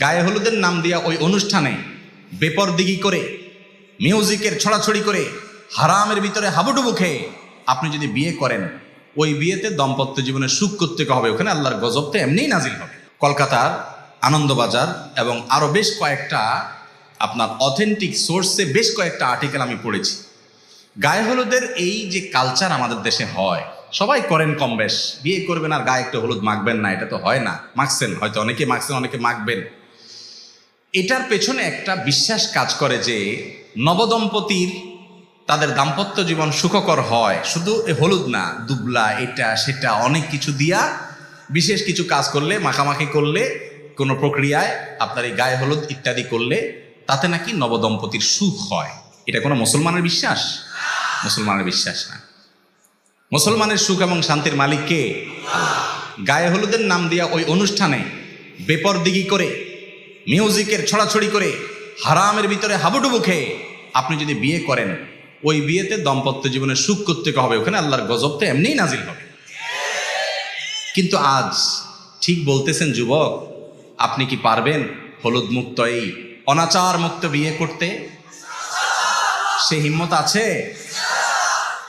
গায়ে হলুদের নাম দিয়া ওই অনুষ্ঠানে বেপরদিগি করে, মিউজিকের ছড়াছড়ি করে, হারামের ভিতরে হাবুডুবু খেয়ে আপনি যদি বিয়ে করেন, ওই বিয়েতে দম্পত্য জীবনে সুখ করতে হবে, ওখানে আল্লাহর গজব তো এমনিই নাজিল হবে। কলকাতার আনন্দবাজার এবং আরও বেশ কয়েকটা আপনার অথেন্টিক সোর্সে বেশ কয়েকটা আর্টিকেল আমি পড়েছি। গায়ে হলুদের এই যে কালচার আমাদের দেশে হয়, সবাই করেন কম বেশ, বিয়ে করবেন আর গায়ে একটু হলুদ মাখবেন না, এটা তো হয় না, মাখছেন, হয়তো অনেকে মাখছেন, অনেকে মাখবেন। এটার পেছনে একটা বিশ্বাস কাজ করে যে নবদম্পতির তাদের দাম্পত্য জীবন সুখকর হয়। শুধু হলুদ না, দুবলা, এটা, সেটা, অনেক কিছু দিয়া বিশেষ কিছু কাজ করলে, মাখামাখি করলে, কোনো প্রক্রিয়ায় আপনার এই গায়ে হলুদ ইত্যাদি করলে তাতে নাকি নবদম্পতির সুখ হয়। এটা কোনো মুসলমানের বিশ্বাস? মুসলমানের বিশ্বাস না। মুসলমানের সুখ এবং শান্তির মালিককে গায়ে হলুদের নাম দিয়া ওই অনুষ্ঠানে বেপরদিগি করে মিউজিকের ছড়াছড়ি করে হারামের ভিতরে হাবুডুবু খেয়ে আপনি যদি বিয়ে করেন, ওই বিয়েতে দম্পত্য জীবনে সুখ করতে হবে? ওখানে আল্লাহর গজব তো এমনিই নাজিল হবে। কিন্তু আজ ঠিক বলতেছেন যুবক, আপনি কি পারবেন হলুদ মুক্ত এই অনাচার মুক্ত বিয়ে করতে? সে হিম্মত আছে?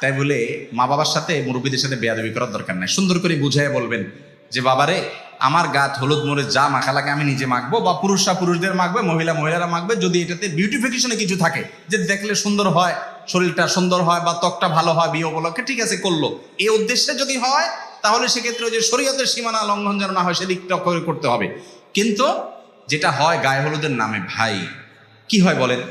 তাই বলে মা বাবার সাথে মুরব্বীদের সাথে বেয়াদবি করার দরকার নাই। সুন্দর করে বুঝাই বলবেন যে, বাবারে আমার গাত হলুদ মরে যা মাখা লাগে আমি নিজে মাখবো বা পুরুষরা পুরুষদের মাখবে, মহিলা মহিলারা মাখবে। যদি এটাতে বিউটিফিকেশনে কিছু থাকে, যে দেখলে সুন্দর হয়, শরীরটা সুন্দর হয় বা ত্বকটা ভালো হয় বিয়ে উপলক্ষে, ঠিক আছে, করল। এই উদ্দেশ্যে যদি হয়, তাহলে সেক্ষেত্রে যে শরীয়তের সীমানা লঙ্ঘন যেন না হয় সেদিকটা করে করতে হবে। কিন্তু যেটা হয় গায়ে হলুদের নামে, ভাই, কি হয় বলেন?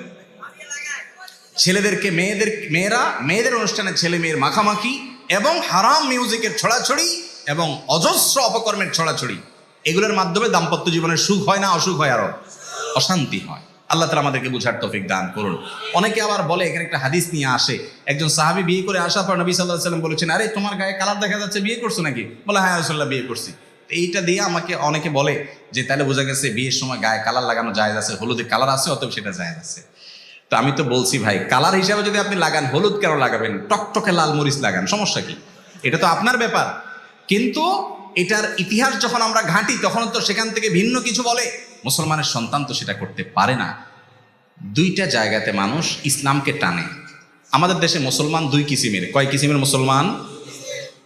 ছেলেদেরকে মেয়েদের, মেয়েরা, মেয়েদের অনুষ্ঠানে ছেলে মেয়ের মাখামাখি এবং হারাম মিউজিকের ছড়াছড়ি এবং অজস্র অপকর্মের ছড়াছড়ি। এগুলোর মাধ্যমে দাম্পত্য জীবনের সুখ হয় না, অসুখ হয় আরও। অশান্তি হয়। আল্লাহ তালা আমাদেরকে বুঝার তফিক দান করুন। অনেকে আবার বলে, এখানে একটা হাদিস নিয়ে আসে। একজন সাহাবি বিয়ে করে আসার পর নবী সাল্লাহ সাল্লাম বলেছেন, আরে, তোমার গায়ে কালার দেখা যাচ্ছে, বিয়ে করছ নাকি? বলে হ্যাঁ রসল্লাহ বিয়ে করছি। এইটা দিয়ে আমাকে অনেকে বলে যে, তাহলে বোঝা গেছে, বিয়ের সময় গায়ে কালার লাগানো যায় আছে, হলুদে কালার আছে, অতএব সেটা যায় আছে। তো আমি তো বলছি, ভাই, কালার হিসাবে যদি আপনি লাগান, হলুদ কেন লাগাবেন? টকটকে লাল মরিচ লাগান, সমস্যা কি? এটা তো আপনার ব্যাপার। কিন্তু এটার ইতিহাস যখন আমরা ঘাঁটি, তখন তো সেখান থেকে ভিন্ন কিছু বলে। মুসলমানের সন্তান তো সেটা করতে পারে না। দুইটা জায়গাতে মানুষ ইসলামকে টানে। আমাদের দেশে মুসলমান দুই কিসিমের। কয় কিসিমের মুসলমান?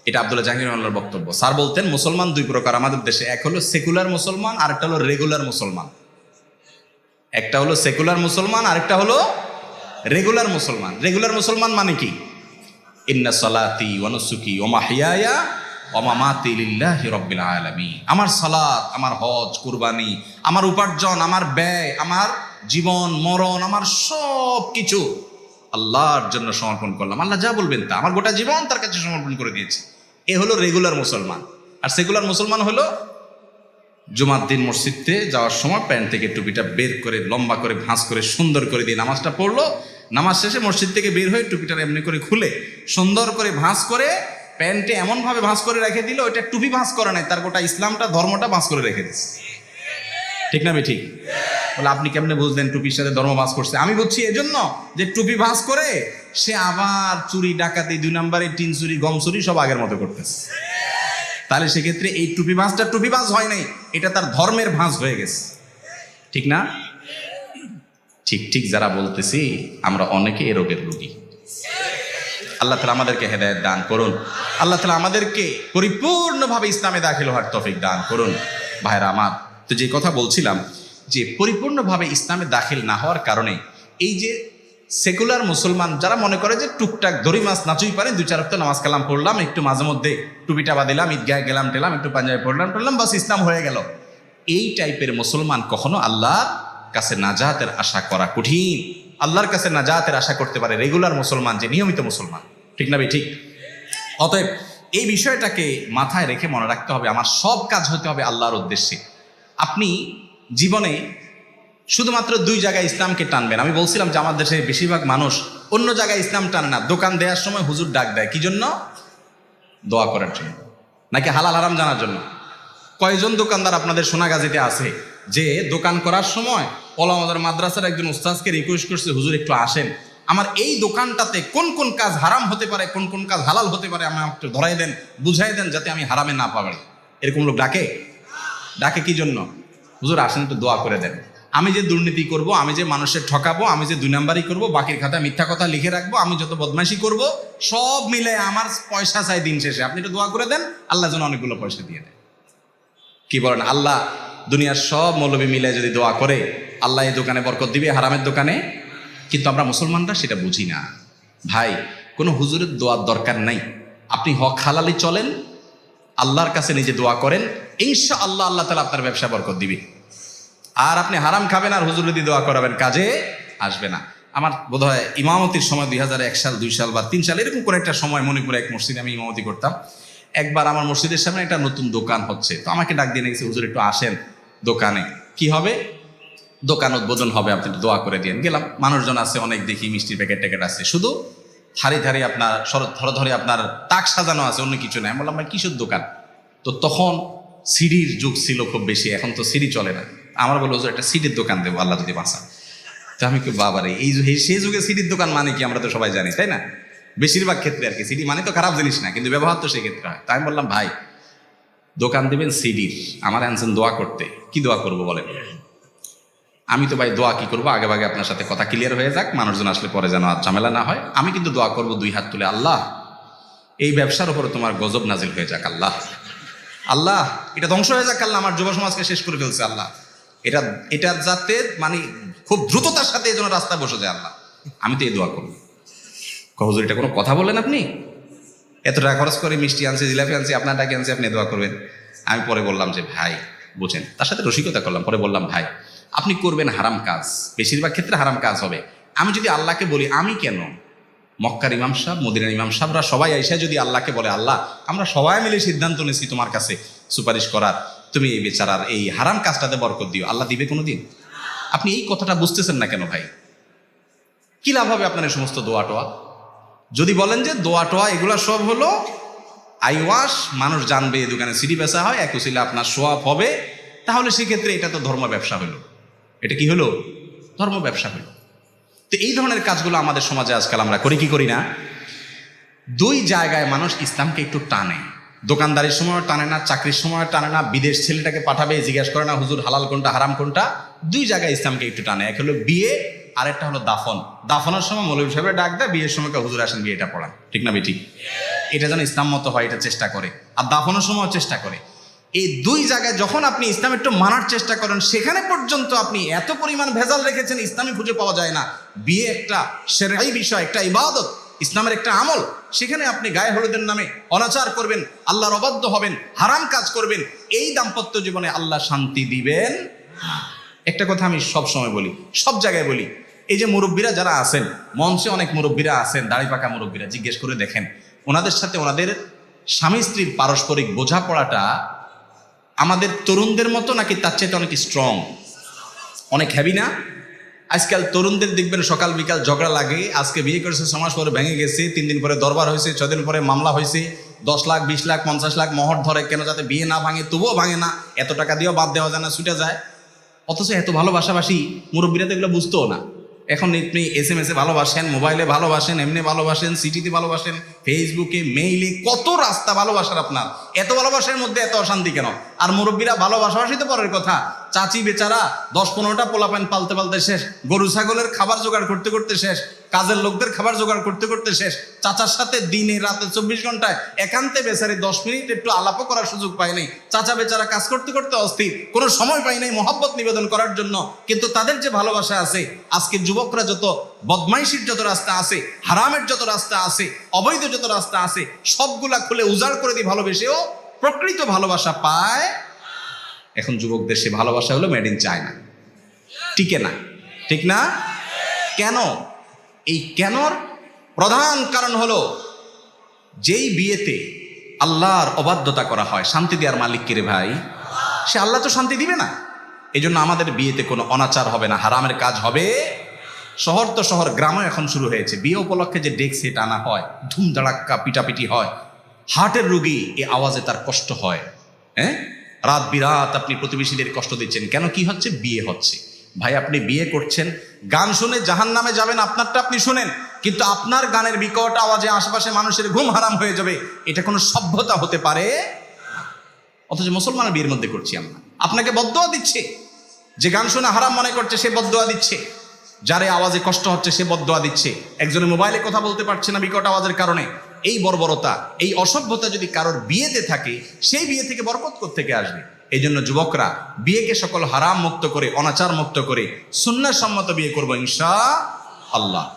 এটা আব্দুল্লাহ জাহাঙ্গীর বক্তব্য। স্যার বলতেন, মুসলমান দুই প্রকার। আমাদের দেশে এক হলো সেকুলার মুসলমান আর একটা হলো রেগুলার মুসলমান। একটা হলো সেকুলার মুসলমান, আরেকটা হলো রেগুলার মুসলমান। রেগুলার মুসলমান মানে কি? ইন্না সালাতি ওয়ানুসুকি ও মাহিয়ায়া অমামাতি লিল্লাহি রব্বিল আলামিন। আমার সালাত, আমার হজ, কুরবানি, আমার উপার্জন, আমার ব্যয়, আমার জীবন, মরণ, আমার সব কিছু আল্লাহর জন্য সমর্পণ করলাম। আল্লাহ যা বলবেন তা। আমার গোটা জীবন তার কাছে সমর্পণ করে দিয়েছি। এ হলো রেগুলার মুসলমান। আর সেকুলার মুসলমান হলো জুমার দিন মসজিদে যাওয়ার সময় প্যান্ট থেকে টুপিটা বের করে, লম্বা করে, ভাঁজ করে, সুন্দর করে দিয়ে নামাজটা পড়ল। নামাজ শেষে মসজিদ থেকে বের হয়ে টুপিটা এমনি করে খুলে সুন্দর করে ভাঁজ করে প্যান্টে এমনভাবে ভাঁজ করে রেখে দিল, ওইটা টুপি ভাঁজ করে নাই, তার গোটা ইসলামটা, ধর্মটা ভাঁজ করে রেখে দিচ্ছে ঠিক না ঠিক বলে, আপনি কেমনে বুঝলেন টুপির সাথে ধর্ম ভাঁজ করছে? আমি বুঝছি এজন্য যে টুপি ভাঁজ করে সে আবার চুরি, ডাকাতি, দুই নম্বরে টিন চুরি, গম চুরি সব আগের মতো করতেছে। তাহলে সেক্ষেত্রে এই টুপি ভাঁজটা টুপি ভাঁজ হয় নাই, এটা তার ধর্মের ভাঁজ হয়ে গেছে। ঠিক না? ঠিক ঠিক যারা বলতেছি, আমরা অনেকে এ রোগের রোগী। আল্লাহ তালা আমাদেরকে হেদায়ত দান করুন। আল্লাহ তালা আমাদেরকে পরিপূর্ণভাবে ইসলামে দাখিল হওয়ার তফিক দান করুন। ভাইরা আমার, তো যে কথা বলছিলাম যে পরিপূর্ণভাবে ইসলামে দাখিল না হওয়ার কারণে এই যে সেকুলার মুসলমান যারা মনে করে যে টুকটাক দড়ি মাছ নাচুই পারে দু চার তো নামাজ কালাম পড়লাম, একটু মাঝে মধ্যে টুপিটা বাদিলাম ঈদগাহে গেলাম টেলাম, একটু পাঞ্জাবি পড়লাম টড়লাম, বাস ইসলাম হয়ে গেল। এই টাইপের মুসলমান কখনো আল্লাহর কাছে নাজাতের আশা করা কঠিন। আল্লাহর কাছে নাজাতের আশা করতে পারে রেগুলার মুসলমান যে নিয়মিত মুসলমান। ঠিক না ভাই? ঠিক। অতএব এই বিষয়টাকে মাথায় রেখে মনে রাখতে হবে, আমার সব কাজ হতে হবে আল্লাহর উদ্দেশ্যে। আপনি জীবনে শুধুমাত্র দুই জায়গায় ইসলামকে টানবেন। আমি বলছিলাম যে আমার দেশে বেশিরভাগ মানুষ অন্য জায়গায় ইসলাম টানে না, দোকান দেওয়ার সময় হুজুর ডাক দেয়। কি জন্য? দোয়া করার জন্য। নাকি হালাল হারাম জানার জন্য। কয়জন দোকানদার আপনাদের সোনাগাজিতে আছে যে দোকান করার সময় ওলামাদের মাদ্রাসার একজন উস্তাজকে রিকোয়েস্ট করছে, হুজুর একটু আসেন। আমার এই দোকানটাতে কোন কোন কাজ হারাম হতে পারে, কোন কোন কাজ হালাল হতে পারে আমি একটু ধরাই দেন, বুঝাই দেন যাতে আমি হারামে না পারি। এরকম লোক ডাকে? ডাকে কি জন্য? হুজুর, আসেন একটু দোয়া করে দেন। আমি যে দুর্নীতি করব, আমি যে মানুষের ঠকাবো, আমি যে দুই নাম্বারই করব, বাকির খাতা মিথ্যা কথা লিখে রাখব, আমি যত বদমাইশি করব, সব মিলে আমার পয়সা চাই দিন শেষে। আপনি একটু দোয়া করে দেন, আল্লাহ যেন অনেকগুলো পয়সা দিয়ে দেয়। কি বলেন? আল্লাহ দুনিয়ার সব মৌলবী মিলে যদি দোয়া করে, আল্লাহ এই দোকানে বরকত দিবে, হারামের দোকানে কিন্তু আমরা মুসলমানরা সেটা বুঝি না। ভাই, কোনো হুজুরের দোয়ার দরকার নাই। আপনি হক হালালি চলেন, আল্লাহর কাছে নিজে দোয়া করেন ইনশা আল্লাহ আল্লাহ তালা আপনার ব্যবসা বরকত দিবে। আর আপনি হারাম খাবেন আর হুজুর যদি দোয়া করাবেন, কাজে আসবে না। আমার বোধ হয় ইমামতির সময় দুই হাজার এক সাল, দুই সাল বা তিন সাল, এরকম করে একটা সময় মনে মণিপুরে এক মসজিদে আমি ইমামতি করতাম। একবার আমার মসজিদের সামনে একটা নতুন দোকান হচ্ছে। তো আমাকে ডাক দিয়ে গেছে হুজুর একটু আসেন দোকানে। কি হবে? দোকান উদ্বোধন হবে, আপনি দোয়া করে দিন গেলাম, মানুষজন আছে, অনেক দেখি মিষ্টির প্যাকেট ট্যাকেট আছে। শুধু থারি ধারে আপনার ধরে ধরে আপনার তাক সাজানো আছে, অন্য কিছু নাই। বললাম, ভাই, কিসের দোকান? তো তখন সিঁড়ির যুগ ছিল খুব বেশি, এখন তো সিঁড়ি চলে না। আমার বলল, হুজুর, একটা সিঁড়ির দোকান দেবো, আল্লাহ যদি বাঁচা তো আমি কি বাবারে, এই যু- সেই যুগে সিঁড়ির দোকান মানে কি? আমরা তো সবাই জানি, তাই না? বেশিরভাগ ক্ষেত্রে আর কি, সিডি মানে তো খারাপ জিনিস না, কিন্তু ব্যবহার তো সেই ক্ষেত্রে হয়। তাই আমি বললাম, ভাই, দোকান দেবেন সিডির। আমার আনছেন দোয়া করতে, কি দোয়া করব বলেন? আমি তো ভাই দোয়া কি করব? আগে ভাগে আপনার সাথে কথা ক্লিয়ার হয়ে যাক, মানুষজন আসলে পরে যেন আর ঝামেলা না হয়। আমি কিন্তু দোয়া করব দুই হাত তুলে, আল্লাহ, এই ব্যবসার উপরে তোমার গজব নাজিল হয়ে যাক, আল্লাহ। আল্লাহ, এটা ধ্বংস হয়ে যাক, আল্লাহ, আমার যুব সমাজকে শেষ করে ফেলছে, আল্লাহ। এটা এটা যাতে মানে খুব দ্রুততার সাথে এই জন্য রাস্তায় বসে যায়, আল্লাহ। আমি তো এই দোয়া করব। কহজুর এটা কোনো কথা বলেন আপনি? এত টাকা খরচ করে মিষ্টি আনছে, জিলাপি আনছে, আপনার টাকা আনছে, আপনি দোয়া করবেন। আমি পরে বললাম যে, ভাই, বুঝেন, তার সাথে রসিকতা করলাম, পরে বললাম, ভাই আপনি করবেন হারাম কাজ। বেশিরভাগ ক্ষেত্রে হারাম কাজ হবে। আমি যদি আল্লাহকে বলি, আমি কেন? মক্কার ইমাম সাহেব, মদিনার ইমাম সাহেবরা সবাই আইসা যদি আল্লাহকে বলে, আল্লাহ, আমরা সবাই মিলে সিদ্ধান্ত নিয়েছি তোমার কাছে সুপারিশ করার। তুমি এই বেচারার এই হারাম কাজটাতে বরকত দিও। আল্লাহ দিবে কোনোদিন? আপনি এই কথাটা বুঝতেছেন না কেন ভাই? কি লাভ হবে আপনার এই সমস্ত দোয়া টোয়া? যদি বলেন যে দোয়া টোয়া, এগুলা সব হলো আইওয়াশ মানুষ জানবে এই দোকানে সিডি বেচা হয়, এক উচিলে আপনার সোয়াব হবে। তাহলে সেক্ষেত্রে এটা তো ধর্ম ব্যবসা হলো। এটা কি হলো? ধর্ম ব্যবসা হলো। তো এই ধরনের কাজগুলো আমাদের সমাজে আজকাল আমরা করি, কি করি না? দুই জায়গায় মানুষ ইসলামকে একটু টানে। দোকানদারির সময় টানে না, চাকরির সময় টানে না, বিদেশ ছেলেটাকে পাঠাবে, জিজ্ঞাসা করে না, হুজুর, হালাল কোনটা, হারাম কোনটা? দুই জায়গায় ইসলামকে একটু টানে। এক হলো বিয়ে আর একটা হলো দাফন। দাফনের সময় মৌলভী সাহেবের ডাক দেয়, বিয়ের সময় হুজুর, আসেন, বিয়েটা পড়ান। ঠিক না বেটি? এটা যেন ইসলাম মতো হয়, এটা চেষ্টা করে। আর দাফনের সময় চেষ্টা করে। এই দুই জায়গায় যখন আপনি ইসলাম একটু মানার চেষ্টা করেন, সেখানে পর্যন্ত আপনি এত পরিমাণ ভেজাল রেখেছেন, ইসলামী খুঁজে পাওয়া যায় না। বিয়ে একটা সেরাই বিষয়, একটা ইবাদত, ইসলামের একটা আমল, সেখানে আপনি গায়ে হলুদের নামে অনাচার করবেন, আল্লাহর অবাধ্য হবেন, হারাম কাজ করবেন, এই দাম্পত্য জীবনে আল্লাহ শান্তি দিবেন একটা কথা আমি সব সময় বলি, সব জায়গায় বলি, এই যে মুরব্বীরা যারা আছেন, মঞ্চে অনেক মুরব্বীরা আছেন, দাড়ি পাকা মুরব্বীরা, জিজ্ঞেস করে দেখেন, ওনাদের সাথে ওনাদের স্বামী স্ত্রীর পারস্পরিক বোঝাপড়াটা আমাদের তরুণদের মতো নাকি তার চাইতে অনেক স্ট্রং অনেক হ্যাভি না? আজকাল তরুণদের দেখবেন সকাল বিকাল ঝগড়া লাগে। আজকে বিয়ে করেছে সমাজ পরে ভেঙে গেছে, তিন দিন পরে দরবার হয়েছে ছদিন পরে মামলা হয়েছে, দশ লাখ, বিশ লাখ, পঞ্চাশ লাখ মহর ধরে কেন যাতে বিয়ে না ভাঙে, তবুও ভাঙে না। এত টাকা দিয়েও বাদ দেওয়া যায় না, ছুটে যায়। অথচ এত ভালোবাসাবাসি মুরব্বীরা তো এগুলো বুঝতেও না। এখন আপনি এস এম এসে ভালোবাসেন মোবাইলে ভালোবাসেন, এমনি ভালোবাসেন সিটিতে ভালোবাসেন ফেসবুকে মেইলে কত রাস্তা ভালোবাসার আপনার। এত ভালোবাসার মধ্যে এত অশান্তি কেন? আর মুরব্বীরা ভালোবাসাবাসি তো পরের কথা, চাচি বেচারা দশ পনেরোটা পোলাপান পালতে পালতে শেষ, গরু ছাগলের খাবার জোগাড় করতে করতে শেষ, কাজের লোকদের খাবার জোগাড় করতে করতে শেষ, চাচার সাথে দিনে রাতে চব্বিশ ঘন্টায় একান্তে বেচারি দশ মিনিট একটু আলাপও করার সুযোগ পায় নাই। চাচা বেচারা কাজ করতে করতে অস্থির, কোনো সময় পায় নাই মহব্বত নিবেদন করার জন্য। কিন্তু তাদের যে ভালোবাসা আছে আজকে যুবকরা যত বদমাইশির যত রাস্তা আছে, হারামের যত রাস্তা আছে অবৈধ যত রাস্তা আছে, সবগুলা খুলে উজাড় করে দিয়ে ভালোবেসেও প্রকৃত ভালোবাসা পায়। এখন যুবকদের সে ভালোবাসা হলো মেড ইন চায়না টিকে না। ঠিক না? কেন? এই কেনর প্রধান কারণ হলো, যেই বিয়েতে আল্লাহর অবাধ্যতা করা হয়, শান্তি দেওয়ার মালিক কে রে ভাই? সে আল্লাহ তো শান্তি দিবে না। এই জন্য আমাদের বিয়েতে কোনো অনাচার হবে না, হারামের কাজ হবে শহর তো শহর, গ্রামও এখন শুরু হয়েছে। বিয়ে উপলক্ষে যে ডেক সেট আনা হয়, ধুমধাড়াক্কা পিটাপিটি হয়, হার্টের রুগী এ আওয়াজে তার কষ্ট হয় হ্যাঁ? রাত বিরাত আপনি প্রতিবেশীদের কষ্ট দিচ্ছেন, কেন কি হচ্ছে? বিয়ে হচ্ছে। ভাই, আপনি বিয়ে করছেন, গান শুনে জাহান নামে যাবেন, আপনারটা আপনি শুনেন, কিন্তু আপনার গানের বিকট আওয়াজে আশেপাশে মানুষের ঘুম হারাম হয়ে যাবে। এটা কোনো সভ্যতা হতে পারে? অথচ মুসলমানের বিয়ের মধ্যে করছি আমরা। আপনাকে বদ্ধ দিচ্ছে। যে গান শুনে হারাম মনে করছে, সে বদোয়া দিচ্ছে। যারে আওয়াজে কষ্ট হচ্ছে, সে বদোয়া দিচ্ছে। একজনের মোবাইলে কথা বলতে পারছে না বিকট আওয়াজের কারণে। এই বর্বরতা, এই অসভ্যতা যদি কারোর বিয়েতে থাকে, সেই বিয়ে থেকে বরকত থেকে আসবে? এই জন্য যুবকরা, বিয়েকে সকল হারাম মুক্ত করে, অনাচার মুক্ত করে, সুন্নাসম্মত বিয়ে করব ইনশা আল্লাহ।